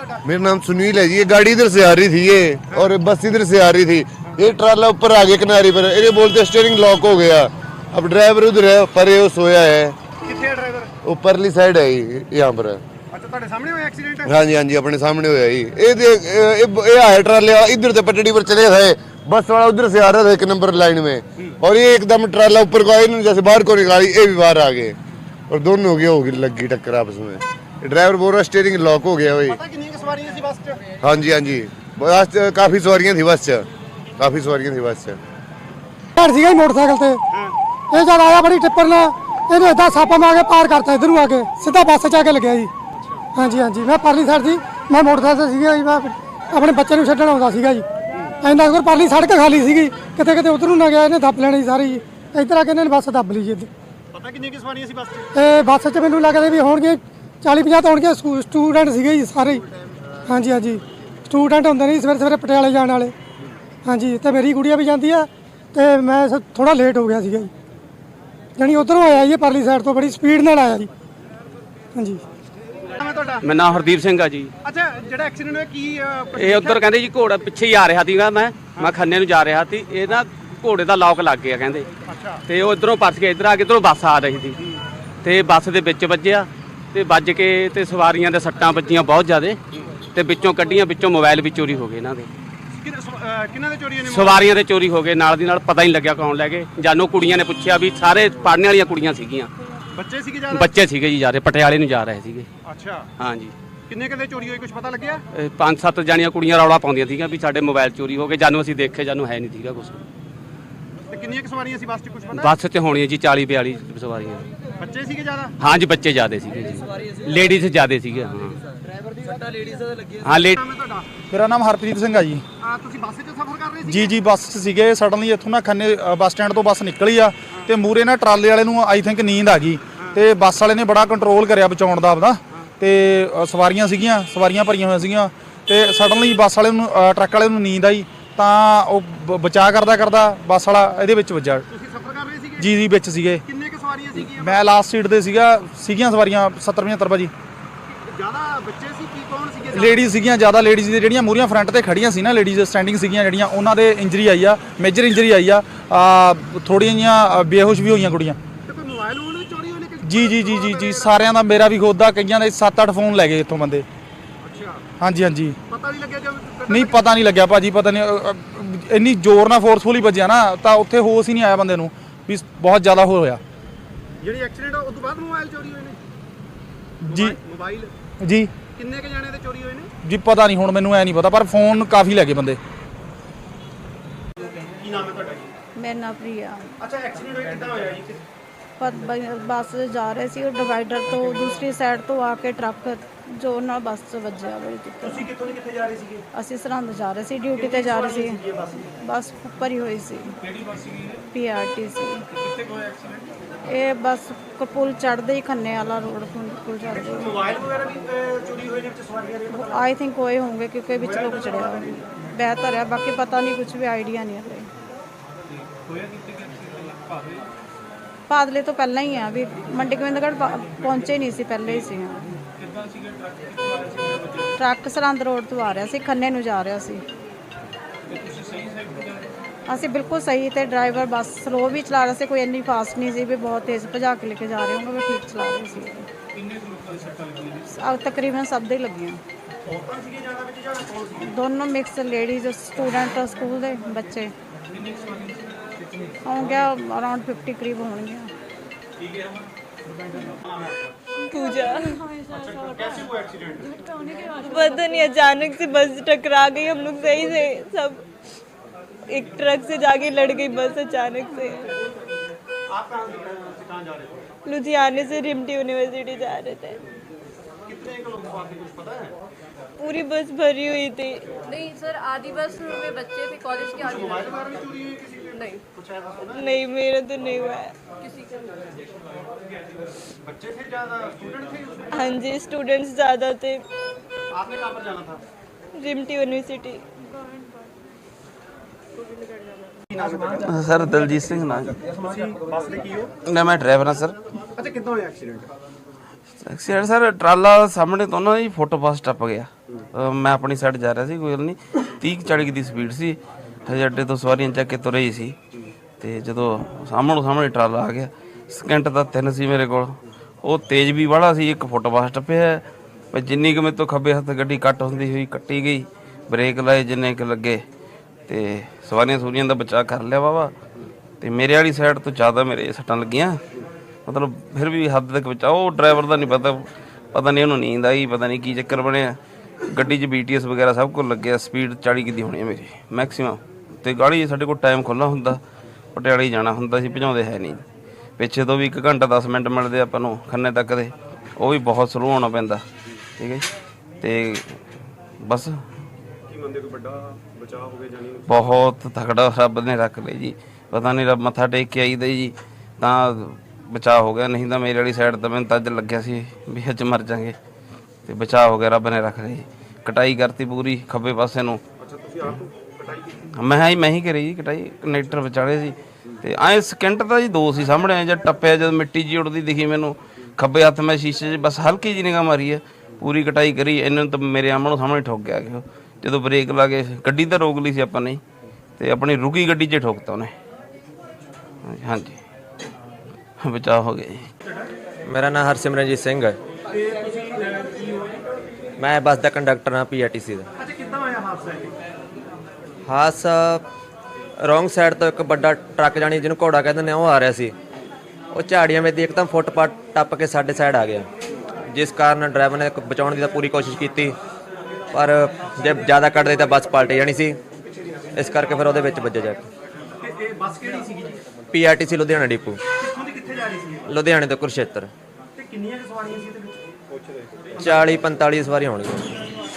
मेरा नाम सुनील है जी ये गाड़ी इधर से आ रही थी ये। और बस इधर से आ रही थी। ये ट्राला ऊपर आगे किनारे पर ये बोलते स्टेयरिंग लॉक हो गया। अब ड्राइवर उधर है पर वो सोया है। ऊपरली साइड है यहाँ पर हाँ। जी हाँ जी अपने सामने होया जी है ट्राले इधर से पटड़ी पर चले थे बस वाला उधर से आ रहा था एक नंबर लाइन में। और ये एकदम ट्राला ऊपर को आई जैसे बाहर को निकाली ये भी बाहर आ गए। और दोनों हो गया होगी लग गई टक्कर आपस में। ड्राइवर बोल रहा स्टेयरिंग लॉक हो गया भाई। ਸਵਾਰੀਆਂ ਸੀ ਬੱਸ 'ਚ? ਹਾਂਜੀ ਹਾਂਜੀ। ਬੱਸ 'ਚ ਕਾਫੀ ਸਵਾਰੀਆਂ ਸੀ ਬੱਸ 'ਚ। ਕਾਫੀ ਸਵਾਰੀਆਂ ਸੀ ਬੱਸ 'ਚ। ਘਰ ਸੀਗਾ ਮੋਟਰਸਾਈਕਲ ਤੇ। ਇਹ ਜਦ ਆਇਆ ਬੜੀ ਟਿੱਪਰ ਨੇ ਇਹਨੇ ਇਦਾਂ ਸਾਪਾ ਮਾਰ ਕੇ ਪਾਰ ਕਰਤਾ ਇਧਰੋਂ ਆ ਕੇ। ਸਿੱਧਾ ਬੱਸ 'ਚ ਆ ਕੇ ਲੱਗਿਆ ਜੀ। ਹਾਂਜੀ ਹਾਂਜੀ। ਮੈਂ ਪਰਲੀ ਸਾਈਡ ਸੀ। ਮੈਂ ਮੋਟਰਸਾਈਕਲ ਤੇ ਸੀਗਾ ਜੀ। ਮੈਂ ਆਪਣੇ ਬੱਚੇ ਨੂੰ ਛੱਡਣ ਆਉਂਦਾ ਸੀਗਾ ਜੀ। ਐਂਦਾ ਕੋਲ ਪਰਲੀ ਸੜਕ ਖਾਲੀ ਸੀਗੀ। ਕਿਤੇ ਕਿਤੇ ਉਧਰ ਨੂੰ ਨਾ ਗਿਆ ਇਹਨੇ ਦੱਬ ਲੈਣੀ ਸਾਰੀ ਜੀ। ਇੱਧਰ ਆ ਕੇ ਇਹਨੇ ਬੱਸ ਦੱਬ ਲਈ ਜੀ ਇੱਧਰ। ਪਤਾ ਸੀ ਬੱਸ 'ਚ? ਇਹ ਬੱਸ 'ਚ ਮੈਨੂੰ ਲੱਗਦਾ ਵੀ ਹੋਣਗੇ 40 50 ਹੋਣਗੇ। ਸਟੂਡੈਂਟ ਸੀਗੇ ਜੀ ਸਾਰੇ ਹਾਂਜੀ ਹਾਂਜੀ। ਸਟੂਡੈਂਟ ਹੁੰਦੇ ਨੇ ਜੀ ਸਵੇਰੇ ਸਵੇਰੇ ਪਟਿਆਲੇ ਜਾਣ ਵਾਲੇ। ਹਾਂਜੀ ਤੇ ਮੇਰੀ ਗੁੜੀਆ ਵੀ ਜਾਂਦੀ ਆ ਤੇ ਮੈਂ ਥੋੜਾ ਲੇਟ ਹੋ ਗਿਆ ਸੀਗਾ ਜੀ। ਜਾਣੀ ਉਧਰੋਂ ਆਇਆ ਜੀ ਇਹ ਪਰਲੀ ਸਾਈਡ ਤੋਂ ਬੜੀ ਸਪੀਡ ਨਾਲ ਆਇਆ ਜੀ। ਹਾਂਜੀ। ਹੈ ਤੁਹਾਡਾ? ਮੇਰਾ ਨਾਮ ਹਰਦੀਪ ਸਿੰਘ ਆ ਜੀ। ਅੱਛਾ ਜਿਹੜਾ ਐਕਸੀਡੈਂਟ ਹੋਇਆ ਕੀ ਅਹ, ਇਹ ਉਧਰ ਕਹਿੰਦੇ ਜੀ ਘੋੜਾ ਪਿੱਛੇ ਹੀ ਆ ਰਿਹਾ ਸੀਗਾ ਮੈਂ। ਮੈਂ ਖੰਨੇ ਨੂੰ ਜਾ ਰਿਹਾ ਸੀ। ਇਹ ਨਾ ਘੋੜੇ ਦਾ ਲੌਕ ਲੱਗ ਗਿਆ ਕਹਿੰਦੇ। ਅੱਛਾ। ਤੇ ਉਹ ਇਧਰੋਂ ਪਰਸ ਗਿਆ ਇਧਰ ਆ ਕੇ ਇਧਰੋਂ ਬੱਸ ਆ ਰਹੀ ਸੀ। ਤੇ ਬੱਸ ਦੇ ਵਿੱਚ ਵੱਜਿਆ ਤੇ ਵੱਜ ਕੇ ਤੇ ਸਵਾਰੀਆਂ ਦੇ ਸੱਟਾਂ ਵੱਜੀਆਂ ਬਹੁਤ ਜ਼ਿਆਦੇ। ਤੇ ਵਿੱਚੋਂ ਕੱਢੀਆਂ ਵਿੱਚੋਂ ਮੋਬਾਈਲ ਵੀ ਚੋਰੀ ਹੋ ਗਏ ਇਹਨਾਂ ਦੇ। ਕਿੰਨ- ਕਿਹਨਾਂ ਦੇ ਚੋਰੀਆਂ ਨੇ ਸਵਾਰੀਆਂ ਦੇ ਚੋਰੀ ਹੋ ਗਏ ਨਾਲ ਦੀ ਨਾਲ ਪਤਾ ਹੀ ਨਹੀਂ ਲੱਗਿਆ ਕੌਣ ਲੈ ਗਏ। ਜਾਨੋ ਕੁੜੀਆਂ ਨੇ ਪੁੱਛਿਆ ਵੀ ਸਾਰੇ ਪੜ੍ਹਨ ਵਾਲੀਆਂ ਕੁੜੀਆਂ ਸੀਗੀਆਂ। ਬੱਚੇ ਸੀਗੇ ਜ਼ਿਆਦਾ? ਬੱਚੇ ਸੀਗੇ ਜੀ ਜਾ ਰਹੇ ਪਟਿਆਲੇ ਨੂੰ ਜਾ ਰਹੇ ਸੀਗੇ। ਅੱਛਾ। ਹਾਂਜੀ। ਕਿੰਨੇ ਕਦੇ ਚੋਰੀ ਹੋਈ ਕੁਝ ਪਤਾ ਲੱਗਿਆ? ਇਹ ਪੰਜ ਸੱਤ ਜਾਣੀਆਂ ਕੁੜੀਆਂ ਰੌਲਾ ਪਾਉਂਦੀਆਂ ਸੀਗੀਆਂ ਵੀ ਸਾਡੇ ਮੋਬਾਈਲ ਚੋਰੀ ਹੋ ਗਏ ਜਾਨੂੰ ਅਸੀਂ ਦੇਖੇ ਜਾਨੂੰ ਹੈ ਨਹੀਂ ਸੀਗਾ ਕੁਝ ਤੇ ਕਿੰਨੀਆਂ ਕੁ ਸਵਾਰੀਆਂ ਸੀ ਬੱਸ 'ਚ ਕੁਝ ਪਤਾ? ਬੱਸ 'ਚ ਹੋਣੀ ਹੈ ਜੀ 40 42 ਸਵਾਰੀਆਂ। ਬੱਚੇ ਸੀਗੇ ਜ਼ਿਆਦਾ? ਹਾਂ ਜੀ ਬੱਚੇ ਜ਼ਿਆਦੇ ਸੀਗੇ ਜੀ। ਲੇਡੀਜ਼ ਜ਼ਿਆਦੇ ਸੀਗੇ ਹਾਂ। ਹਾਂ ਨਾਮ ਹੈ ਤੁਹਾਡਾ? ਮੇਰਾ ਨਾਮ ਹਰਪ੍ਰੀਤ ਸਿੰਘ ਆ ਜੀ। ਆ ਤੁਸੀਂ ਬੱਸ 'ਚ ਸਫ਼ਰ ਕਰ ਰਹੇ ਸੀ ਜੀ ਜੀ ਬੱਸ 'ਚ ਸੀਗੇ। ਸਡਨਲੀ ਇੱਥੋਂ ਨਾ ਖੰਨੇ ਅ, ਬੱਸ ਸਟੈਂਡ ਤੋਂ ਬੱਸ ਨਿਕਲੀ ਆ ਤੇ ਮੂਰੇ ਨਾ ਟਰਾਲੇ ਵਾਲੇ ਨੂੰ ਆਈ ਥਿੰਕ ਨੀਂਦ ਆ ਗਈ। ਤੇ ਬੱਸ ਵਾਲੇ ਨੇ ਬੜਾ ਕੰਟਰੋਲ ਕਰਿਆ ਬਚਾਉਣ ਦਾ ਆਪਦਾ। ਤੇ ਅ, ਸਵਾਰੀਆਂ ਸੀਗੀਆਂ ਸਵਾਰੀਆਂ ਭਰੀਆਂ ਹੋਈਆਂ ਸੀਗੀਆਂ। ਤੇ ਸਡਨਲੀ ਬੱਸ ਵਾਲੇ ਨੂੰ ਅ, ਟਰੱਕ ਵਾਲੇ ਨੂੰ ਨੀਂਦ ਆਈ। ਤਾਂ ਉਹ ਬ- ਬਚਾਅ ਕਰਦਾ ਕਰਦਾ ਬੱਸ ਵਾਲਾ ਇਹਦੇ ਵਿੱਚ ਵੱਜਾ ਤੁਸੀਂ ਸਫ਼ਰ ਕਰ ਰਹੇ ਸੀਗੇ? ਜੀ ਜੀ ਵਿੱਚ ਸੀਗੇ। ਕਿੰਨੇ ਕੁ ਸਵਾਰੀਆਂ ਸੀਗੀਆਂ? ਮੈਂ ਲਾਸਟ ਸੀਟ ਤੇ ਸੀਗਾ। ਸੀਗੀਆਂ ਸਵਾਰੀਆਂ 70 75 ਭਾਜੀ। ਜ਼ਿਆਦਾ ਬੱਚੇ ਸੀ ਕੀ ਕੌਣ ਸੀਗੇ ਜ਼ਿਆਦਾ? ਲੇਡੀਜ਼ ਸੀਗੀਆਂ ਜ਼ਿਆਦਾ ਲੇਡੀਜ਼ ਦੇ ਜਿਹੜੀਆਂ ਮੂਰੀਆਂ ਫਰੰਟ ਤੇ ਖੜੀਆਂ ਸੀ ਨਾ ਲੇਡੀਜ਼ ਸਟੈਂਡਿੰਗ ਸੀਗੀਆਂ ਜਿਹੜੀਆਂ ਉਹਨਾਂ ਦੇ ਇੰਜਰੀ ਆਈ ਆ ਮੇਜਰ ਇੰਜਰੀ ਆਈ ਆ। ਥੋੜੀਆਂ ਜੀਆਂ ਬੇਹੋਸ਼ ਵੀ ਹੋਈਆਂ ਕੁੜੀਆਂ। ਤੇ ਕੋਈ ਮੋਬਾਈਲ ਉਹਨਾਂ ਦੇ ਚੋਰੀ ਹੋਏ ਨੇ ਕਿ ਜੀ ਜੀ ਜੀ ਜੀ ਜੀ ਸਾਰਿਆਂ ਦਾ ਮੇਰਾ ਵੀ ਖੁਦ ਦਾ ਕਈਆਂ ਦੇ 7-8 ਫੋਨ ਲੈ ਗਏ ਇੱਥੋਂ ਬੰਦੇ। ਅੱਛਾ। ਹਾਂਜੀ ਹਾਂਜੀ। ਪਤਾ ਨਹੀਂ ਲੱਗਿਆ ਜਦ ਨਹੀਂ ਪਤਾ ਨਹੀਂ ਲੱਗਿਆ ਭਾਜੀ ਪਤਾ ਨਹੀਂ ਇੰਨੀ ਜ਼ੋਰ ਨਾਲ ਫੋਰਸਫੁਲੀ ਵੱਜਿਆ ਨਾ ਤਾਂ ਉੱਥੇ ਹੋਸ਼ ਹੀ ਨਹੀਂ ਆਇਆ ਬੰਦੇ ਨੂੰ ਵੀ ਬਹੁਤ ਜ਼ਿਆਦਾ ਹੋਇਆ। ਜਿਹੜੀ ਐਕਸੀਡੈਂਟ ਉਸ ਤੋਂ ਬਾਅਦ ਮੋਬਾਈਲ ਚੋਰੀ ਹੋਏ ਨੇ? ਜੀ। ਮੋਬਾਈਲ ਜੀ। ਕਿੰਨੇ ਕ ਜਾਣੇ ਦੇ ਚੋਰੀ ਹੋਏ ਨੇ? ਜੀ ਪਤਾ ਨਹੀਂ ਹੁਣ ਮੈਨੂੰ ਐ ਨਹੀਂ ਪਤਾ ਪਰ ਫੋਨ ਕਾਫੀ ਲੈ ਗਏ ਬੰਦੇ। ਕੀ ਨਾਮ ਹੈ ਤੁਹਾਡਾ ਜੀ? ਮੇਰਾ ਨਾਮ ਪ੍ਰਿਆ। ਅੱਛਾ ਐਕਸੀਡੈਂਟ ਹੋਇਆ ਕਿੱਦਾਂ ਹੋਇਆ ਜੀ? ਪਰ ਬ- ਬੱਸ ਜਾ ਰਹੇ ਸੀ ਉਹ ਡਿਵਾਈਡਰ ਤੋਂ ਦੂਸਰੀ ਸਾਈਡ ਤੋਂ ਆ ਕੇ ਟਰੱਕ ਜੋਰ ਨਾਲ ਬੱਸ 'ਚ ਵੱਜਿਆ ਬੜੀ ਦਿੱਕਤ ਤੁਸੀਂ ਕਿੱਥੋਂ ਦੀ ਕਿੱਥੇ ਜਾ ਰਹੇ ਸੀਗੇ? ਅਸੀਂ ਸਰਹੰਦ ਜਾ ਰਹੇ ਸੀ ਡਿਊਟੀ ਤੇ ਜਾ ਰਹੇ ਸੀ। ਬੱਸ ਭਰੀ ਹੋਈ ਸੀ। ਕਿਹੜੀ ਬੱਸ ਸੀਗੀ ਪੀਆਰਟੀਸੀ ਕਿੱਥੇ ਕੋਈ ਐਕਸੀਡੈਂਟ ਇਹ ਬੱਸ ਪੁਲ ਚੜ੍ਹਦੇ ਹੀ ਖੰਨੇ ਵਾਲਾ ਰੋਡ ਪੁਲ ਚੜ੍ਹਦੇ ਹੀ। ਮੋਬਾਈਲ ਵਗੈਰਾ ਵੀ ਚੋਰੀ ਹੋਏ ਨੇ ਵਿੱਚ ਸਵਾਰੀਆਂ ਦੇ ਆਈ ਥਿੰਕ ਹੋਏ ਹੋਣਗੇ ਕਿਉਂਕਿ ਵਿੱਚ ਲੋਕ ਚੜਿਆ ਹੋਇਆ ਬਿਹਤਰ ਹੈ ਬਾਕੀ ਪਤਾ ਨਹੀਂ ਕੁਝ ਵੀ ਆਈਡੀਆ ਨਹੀਂ ਹਲੇ। ਪਾਦਲੇ ਤੋਂ ਪਹਿਲਾਂ ਹੀ ਆ ਵੀ ਮੰਡੀ ਗੋਬਿੰਦਗੜ੍ਹ ਪਹੁੰਚੇ ਨਹੀਂ ਸੀ ਪਹਿਲੇ ਹੀ ਸੀ ਹਾਂ ਟਰੱਕ? ਸਰਹੰਦ ਰੋਡ ਤੋਂ ਆ ਰਿਹਾ ਸੀ ਖੰਨੇ ਨੂੰ ਜਾ ਰਿਹਾ ਸੀ? ਅਸੀਂ ਬਿਲਕੁਲ ਸਹੀ ਤੇ ਡਰਾਈਵਰ ਬੱਸ ਸਲੋ ਵੀ ਚਲਾ ਰਿਹਾ ਸੀ ਕੋਈ ਇੰਨੀ ਫਾਸਟ ਨਹੀਂ ਸੀ ਵੀ ਬਹੁਤ ਤੇਜ਼ ਭਜਾ ਕੇ ਲੈ ਕੇ ਜਾ ਰਹੇ ਹੋਣਗੇ ਵੀ ਠੀਕ ਚਲਾ ਰਹੇ ਸੀ ਕਿੰਨੇ ਲੋਕਾਂ ਦੀ ਸੱਟਾਂ ਲੱਗੀਆਂ ਤਕਰੀਬਨ ਸਭ ਦੇ ਹੀ ਲੱਗੀਆਂ ਦੋਨੋਂ ਮਿਕਸ ਲੇਡੀਜ਼ ਸਟੂਡੈਂਟ ਸਕੂਲ ਦੇ ਬੱਚੇ ਹੋਣਗੇ ਅਰਾਊਂਡ 50 ਕਰੀਬ ਹੋਣਗੇ पूजा पता नहीं अचानक से बस टकरा गई हम लोग सही से सब एक ट्रक से जाके लड़ गई बस अचानक से। लुधियाने से रिमटी यूनिवर्सिटी जा रहे थे। पूरी बस भरी हुई थी। नहीं सर आधी बस में बच्चे थे कॉलेज के आगे नहीं। नहीं मेरा तो नहीं हुआ है। बच्चे थे ज़्यादा? स्टूडेंट थे हाँ जी स्टूडेंट्स ज़्यादा थे। आपने कहाँ पर जाना था? RIMT university. Sir Daljit Singh ਨਾਲ ਤੁਸੀਂ ਬੱਸ ਦੇ ਕੀ ਹੋ ਨਾ ਮੈਂ ਡਰਾਈਵਰ ਹਾਂ ਸਰ। ਅੱਛਾ ਕਿੱਦਾਂ ਹੋਇਆ ਐਕਸੀਡੈਂਟ? ਐਕਸੀਡੈਂਟ ਸਰ ਟਰਾਲਾ ਸਾਹਮਣੇ ਤੋਂ ਨਾ ਜੀ ਫੁੱਟਪਾਥ ਟੱਪ ਗਿਆ। ਅਹ ਮੈਂ ਆਪਣੀ ਸਾਈਡ ਜਾ ਰਿਹਾ ਸੀ ਕੋਈ ਗੱਲ ਨਹੀਂ। 30 40 ਦੀ ਸਪੀਡ ਸੀ। ਹਜੇ ਅੱਡੇ ਤੋਂ ਸਵਾਰੀਆਂ ਚੱਕ ਕੇ ਤੁਰੇ ਹੀ ਸੀ। ਤੇ ਜਦੋਂ ਸਾਹਮਣੋਂ ਸਾਹਮਣੇ ਟਰਾਲਾ ਆ ਗਿਆ ਸਕਿੰਟ ਦਾ ਤਿੰਨ ਸੀ ਮੇਰੇ ਕੋਲ। ਉਹ ਤੇਜ਼ ਵੀ ਵਾਲਾ ਸੀ ਇੱਕ ਫੁੱਟਪਾਥ ਟੱਪਿਆ ਪਰ ਜਿੰਨੀ ਕੁ ਮੇਰੇ ਤੋਂ ਖੱਬੇ ਹੱਥ ਗੱਡੀ ਕੱਟ ਹੁੰਦੀ ਹੋਈ ਕੱਟੀ ਗਈ। ਬ੍ਰੇਕ ਲਾਏ ਜਿੰਨੇ ਕੁ ਲੱਗੇ। ਤੇ ਸਵਾਰੀਆਂ ਸੂਰੀਆਂ ਦਾ ਬਚਾਅ ਕਰ ਲਿਆ ਵਾਵਾ ਤੇ ਮੇਰੇ ਵਾਲੀ ਸਾਈਡ ਤੋਂ ਜ਼ਿਆਦਾ ਮੇਰੇ ਸੱਟਾਂ ਲੱਗੀਆਂ। ਮਤਲਬ ਫਿਰ ਵੀ ਹੱਦ ਤੱਕ ਬਚਾਅ ਉਹ ਡਰਾਈਵਰ ਦਾ ਨਹੀਂ ਪਤਾ ਪਤਾ ਨਹੀਂ ਉਹਨੂੰ ਨੀਂਦ ਆਈ, ਪਤਾ ਨਹੀਂ ਕੀ ਚੱਕਰ ਬਣਿਆ। ਗੱਡੀ 'ਚ ਬੀਟੀਐਸ ਵਗੈਰਾ ਸਭ ਕੁਝ ਲੱਗਿਆ ਸਪੀਡ 40 ਕਿਦੀ ਹੋਣੀ ਹੈ ਮੇਰੀ ਮੈਕਸਿਮਮ ਤੇ ਗਾੜੀ ਸਾਡੇ ਕੋਲ ਟਾਈਮ ਖੁੱਲਾ ਹੁੰਦਾ, ਪਟਿਆਲੇ ਜਾਣਾ ਹੁੰਦਾ ਸੀ, ਭਜਾਉਂਦੇ ਹੈ ਨਹੀਂ ਪਿੱਛੇ ਤੋਂ ਵੀ 1 ਘੰਟਾ 10 ਮਿੰਟ ਮਿਲਦੇ ਆਪਾਂ ਨੂੰ ਖੰਨੇ ਤੱਕ ਦੇ, ਉਹ ਵੀ ਬਹੁਤ ਸਲੋ ਹੋਣਾ ਪੈਂਦਾ। ਠੀਕ ਹੈ ਜੀ। ਤੇ ਬਸ ਕੀ ਮੰਨਦੇ ਕੋਈ ਵੱਡਾ ਬਚਾਅ ਹੋ ਗਿਆ ਜਾਨੀ ਨੂੰ ਬਹੁਤ ਤਕੜਾ ਰੱਬ ਨੇ ਰੱਖ ਲਈ ਜੀ। ਪਤਾ ਨਹੀਂ ਰੱਬ ਮੱਥਾ ਟੇਕ ਕੇ ਆਈਦਾ ਜੀ ਤਾਂ ਬਚਾਅ ਹੋ ਗਿਆ ਨਹੀਂ ਤਾਂ ਮੇਰੇ ਵਾਲੀ ਸਾਈਡ ਤਾਂ ਮੈਨੂੰ ਤਾਂ ਅੱਜ ਲੱਗਿਆ ਸੀ ਵੀ ਅੱਜ ਮਰ ਜਾਾਂਗੇ। ਤੇ ਬਚਾਅ ਹੋ ਗਿਆ ਰੱਬ ਨੇ ਰੱਖ ਲਈ ਕਟਾਈ ਕਰਤੀ ਪੂਰੀ ਖੱਬੇ ਪਾਸੇ ਨੂੰ। ਅੱਛਾ ਤੁਸੀਂ ਆਪ ਕਟਾਈ ਕੀਤੀ? ਮੈਂ ਹੀ ਮੈਂ ਹੀ ਕਰੀ ਜੀ ਕਟਾਈ ਕਨੈਕਟਰ ਵਿਚਾਲੇ ਸੀ। ਤੇ ਐ ਸਕਿੰਟ ਤਾਂ ਜੀ ਦੋ ਸੀ ਸਾਹਮਣੇ ਜਦ ਟੱਪਿਆ ਜਦ ਮਿੱਟੀ ਜੀ ਉੜਦੀ ਦਿਖੀ ਮੈਨੂੰ। ਖੱਬੇ ਹੱਥ ਮੈਂ ਸ਼ੀਸ਼ੇ 'ਚ ਬਸ ਹਲਕੀ ਜੀ ਨਿਗਾਹ ਮਾਰੀ ਹੈ ਪੂਰੀ ਕਟਾਈ ਕਰੀ ਇਹਨਾਂ ਨੂੰ ਤਾਂ ਮੇਰੇ ਆਮਣੋਂ ਸਾਹਮਣੇ ਠੋਕ ਗਿਆ ਕਿ। ਜਦੋਂ ਬ੍ਰੇਕ ਲਾ ਕੇ ਗੱਡੀ ਤਾਂ ਰੋਕ ਲਈ ਸੀ ਆਪਾਂ ਨੇ ਤੇ ਆਪਣੀ ਰੁਕੀ ਗੱਡੀ 'ਚ ਠੋਕਤਾ ਉਹਨੇ। ਹਾਂਜੀ ਬਚਾਅ ਹੋ ਗਿਆ ਜੀ ਮੇਰਾ ਨਾਮ ਹਰਸਿਮਰਨਜੀਤ ਸਿੰਘ ਹੈ। ਮੈਂ ਬੱਸ ਦਾ ਕੰਡਕਟਰ ਹਾਂ ਪੀਆਰਟੀਸੀ ਦਾ। ਅੱਛਾ ਕਿੱਦਾਂ ਹੋਇਆ ਹਾਦਸਾ ਇਹ? ਹਾਦਸਾ ਰੋਂਗ ਸਾਈਡ ਤੋਂ ਇੱਕ ਵੱਡਾ ਟਰੱਕ ਜਾਣੀ ਜਿਹਨੂੰ ਘੋੜਾ ਕਹਿੰਦੇ ਨੇ ਉਹ ਆ ਰਿਹਾ ਸੀ। ਉਹ ਝਾੜੀਆਂ ਵਿੱਚ ਇੱਕਦਮ ਫੁੱਟਪਾਥ ਟੱਪ ਕੇ ਸਾਡੇ ਸਾਈਡ ਆ ਗਿਆ। ਜਿਸ ਕਾਰਨ ਡਰਾਈਵਰ ਨੇ ਬਚਾਉਣ ਦੀ ਤਾਂ ਪੂਰੀ ਕੋਸ਼ਿਸ਼ ਕੀਤੀ। ਪਰ ਜੇ ਜ਼ਿਆਦਾ ਕੱਢਦੇ ਤਾਂ ਬੱਸ ਪਲਟ ਜਾਣੀ ਸੀ। ਇਸ ਕਰਕੇ ਫਿਰ ਉਹਦੇ ਵਿੱਚ ਵੱਜਿਆ ਜਾ ਕੇ। ਤੇ ਇਹ ਬੱਸ ਕਿਹੜੀ ਸੀਗੀ ਜੀ? PRTC Ludhiana depot. ਕਿੱਥੋਂ ਦੀ ਕਿੱਥੇ ਜਾ ਰਹੀ ਸੀ ਇਹ? ਲੁਧਿਆਣੇ ਤੋਂ ਕੁਰਸ਼ੇਤਰ। ਤੇ ਕਿੰਨੀਆਂ ਕੁ ਸਵਾਰੀਆਂ ਸੀ ਇਹਦੇ ਵਿੱਚ? 40 45 ਸਵਾਰੀਆਂ ਹੋਣਗੀਆਂ।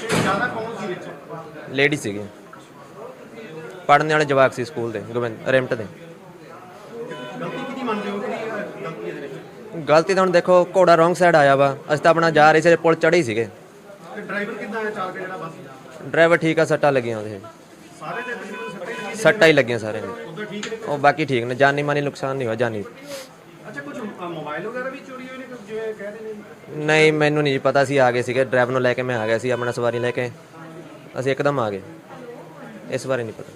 ਤੇ ਜ਼ਿਆਦਾ ਕੌਣ ਸੀ ਵਿੱਚ? ਲੇਡੀ ਸੀਗੀ। ਪੜ੍ਹਨ ਵਾਲੇ ਜਵਾਕ ਸੀ ਸਕੂਲ ਦੇ ਗੋਬਿੰਦ ਰਿਮਟ ਦੇ। ਗਲਤੀ ਕਿਹਦੀ ਮੰਨਦੇ ਹੋ ਕਿਹਦੀ ਅਹ, ਗਲਤੀ ਇਹਦੇ ਵਿੱਚ? ਗਲਤੀ ਤਾਂ ਹੁਣ ਦੇਖੋ ਘੋੜਾ ਰੋਂਗ ਸਾਈਡ ਆਇਆ ਵਾ। ਅਸੀਂ ਤਾਂ ਆਪਣਾ ਜਾ ਰਹੇ ਸੀ ਪੁਲ ਚੜ੍ਹੇ ਹੀ ਸੀਗੇ। ਡਰਾਈਵਰ ਕਿੱਦਾਂ ਆਇਆ ਚਾਲਕ ਜਿਹੜਾ ਬੱਸ ਦਾ? ਡਰਾਈਵਰ ਠੀਕ ਆ ਸੱਟਾਂ ਲੱਗੀਆਂ ਉਹਦੇ। ਸਾਰੇ ਦੇ ਤਕਰੀਬਨ ਸੱਟੇ ਹੀ ਲੱਗੀਆਂ? ਠੀਕ ਨੇ? ਉਹ ਬਾਕੀ ਠੀਕ ਨੇ ਜਾਨੀ ਮਾਨੀ ਨੁਕਸਾਨ ਨਹੀਂ ਹੋਇਆ ਜਾਨੀ। ਅੱਛਾ ਕੁਝ ਮੋਬਾਈਲ ਵਗੈਰਾ ਵੀ ਚੋਰੀ ਹੋਏ ਨੇ? ਕੁਝ ਜਿਵੇਂ ਕਹਿ ਰਹੇ ਨੇ ਨਹੀਂ ਮੈਨੂੰ ਨਹੀਂ ਪਤਾ ਸੀ ਆ ਗਏ ਸੀਗੇ ਡਰਾਈਵਰ ਨੂੰ ਲੈ ਕੇ ਮੈਂ ਆ ਗਿਆ ਸੀ ਆਪਣਾ ਸਵਾਰੀ ਲੈ ਕੇ। ਅਸੀਂ ਇੱਕਦਮ ਆ ਗਏ। ਇਸ ਬਾਰੇ ਨਹੀਂ ਪਤਾ।